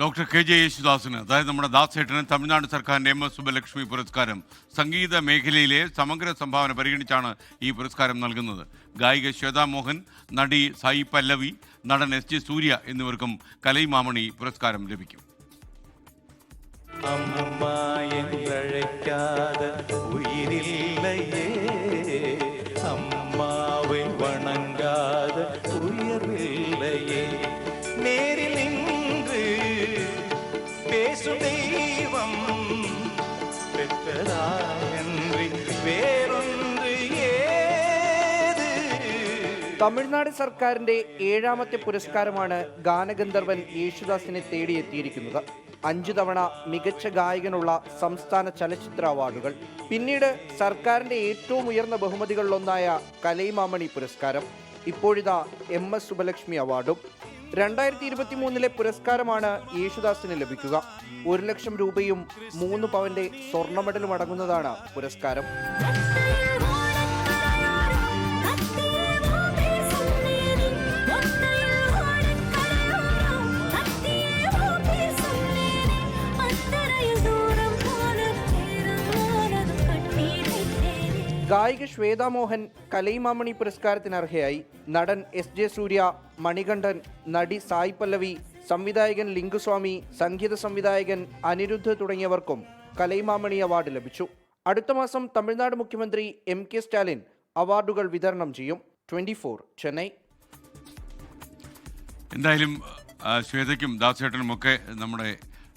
Doctor K J യേശുദാസിന് അതായത് നമ്മുടെ ദാസേട്ടന് തമിഴ്നാട് സർക്കാരിന്റെ എം എസ് സുബലക്ഷ്മി പുരസ്കാരം സംഗീത മേഖലയിലെ സമഗ്ര സംഭാവന പരിഗണിച്ചാണ് ഈ പുരസ്കാരം നൽകുന്നത്. ഗായിക ശ്വേതാ മോഹൻ നടി സായി പല്ലവി നടൻ എസ് ജി സൂര്യ എന്നിവർക്കും കലൈമാമണി പുരസ്കാരം ലഭിക്കും. അമ്മ பேசும் தெய்வம் பெற்றதாயன்றி வேறொன்று ஏது തമിഴ്നാട് സർക്കാരിന്റെ ഏഴാമത്തെ പുരസ്കാരമാണ് ഗാനഗന്ധർവൻ യേശുദാസിനെ തേടിയെത്തിയിരിക്കുന്നത് അഞ്ചു തവണ മികച്ച ഗായകനുള്ള സംസ്ഥാന ചലച്ചിത്ര അവാർഡുകൾ പിന്നീട് സർക്കാരിന്റെ ഏറ്റവും ഉയർന്ന ബഹുമതികളിലൊന്നായ കലൈമാമണി പുരസ്കാരം ഇപ്പോഴിതാ എം എസ് സുബലക്ഷ്മി അവാർഡും രണ്ടായിരത്തി ഇരുപത്തി മൂന്നിലെ പുരസ്കാരമാണ് യേശുദാസിന് ലഭിക്കുക. ഒരു ലക്ഷം രൂപയും മൂന്ന് പവന്റെ സ്വർണ മെഡലും അടങ്ങുന്നതാണ് പുരസ്കാരം. ഗായിക ശ്വേതാ മോഹൻ കലൈമാമണി പുരസ്കാരത്തിന് അർഹയായി നടൻ എസ് ജെ സൂര്യ മണികണ്ഠൻ നടി സായ് പല്ലവി സംവിധായകൻ ലിംഗുസ്വാമി സംഗീത സംവിധായകൻ അനിരുദ്ധ് തുടങ്ങിയവർക്കും കലൈമാമണി അവാർഡ് ലഭിച്ചു. അടുത്ത മാസം തമിഴ്നാട് മുഖ്യമന്ത്രി എം കെ സ്റ്റാലിൻ അവാർഡുകൾ വിതരണം ചെയ്യും. Twenty four Chennai. എന്തായാലും ശ്വേതയ്ക്കും ദാസേട്ടനും ഒക്കെ നമ്മുടെ